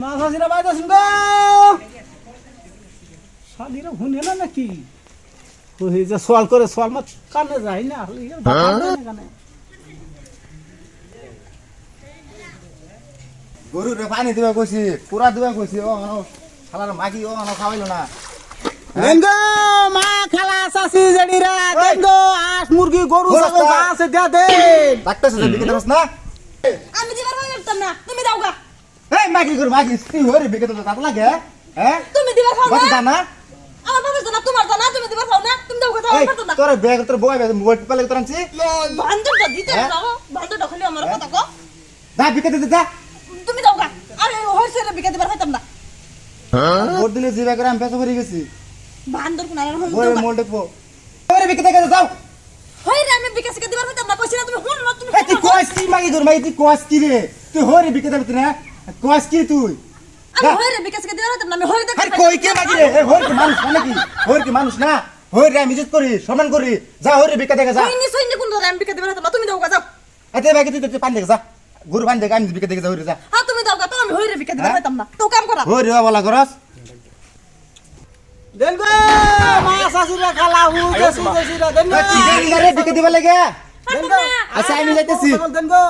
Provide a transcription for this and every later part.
মাছ হাসিরা বাইরে আসুন গো। শালিরা হুনে না নাকি? ওই যে সোয়াল করে সোয়াল মাছ কানে যায় না কানে। গরু রে পানি দিবা কইছি পুরা দিবা কইছি ও আনো শালার মাগি ও আনো খাওয়াইলো না। দেন গো মা খালা চাষি জেডিরা গো হাঁস মুরগি গরু ছাগল রাস্তা। যা দে ডাক্তার সাথে দেবস না? আমি দিবার হয়ে গেলাম না তুমি দাও গা। এই মাগি গরু মাগি তুই হরে বিকে দেবস তাত লাগে হ্যাঁ? তুমি দিবার খাও না? জানা আমার বাবা জানা তোমার জানা তুমি দিবার খাও না? তুমি দাও গা এই আমার কথা তোর ব্যাগ তোর বয় মোবাইল টিপালে তোর আনছি। বান্ধবটা দিতে হ্যাঁ? দাও বান্ধবটা খালি আমার কথা কো যা বিকে দিতে যা। তুমি দাও গা। আরে হইছে রে বিকে দিবার হইতাম না। ভোট দিলে জিবা করে আমি পেছো ভরে গেছি। বান্ধব কোন আর হইম বই মোল দেখব হরে বিকে দেখে যাও। হই রে আমি বিকে দিবার হইতাম না কইছিনা তুমি হুন না তুমি এই কি মাগি গরু মাগি তুই কোয়াস কি রে? তুই হরে বিকে দেবস না। কোয়াস কি তুই? আমি হই রে বিকে না আমি হই দেখ আরে কই কে মাগি রে এ হরে কি মানুষ না নাকি? হরে কি মানুষ না? হরে রে আমি ইজ্জত করি সম্মান করি। যা হরে বিকে দেখে যা। হই নি সই নি কোন ধরে আমি বিকে না তুমি দাও গা যাও এতে ব্যাগে তুই তুই পান দেখে যা। গরু পান দেখে আমি বিকে দেখে যা হরে যা। হ্যাঁ তুমি দাও গা তো আমি হই রে বিকে হ্যাঁ? না। তো কাম করা। হরে বলা করস। দেন গো মা চাষিরা খালা হু দেশি দেশিরা দেন গো রে বিকে দিবা লাগে? দেন আচ্ছা আমি যাইতেছি। ছাগল দেন গো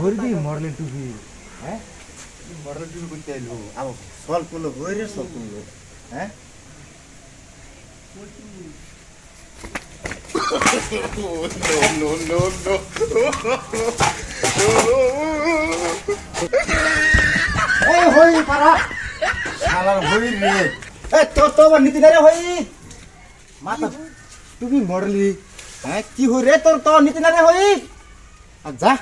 হরে দি মরলে হ্যাঁ? করতে আইলো। হ্যাঁ? এই হই পারা শালার হই রে। এ তো তো নীতি রে হই। মাতা তুমি মরলি। হ্যাঁ কি হই রে? তোর তো নীতি রে হই। আর যা।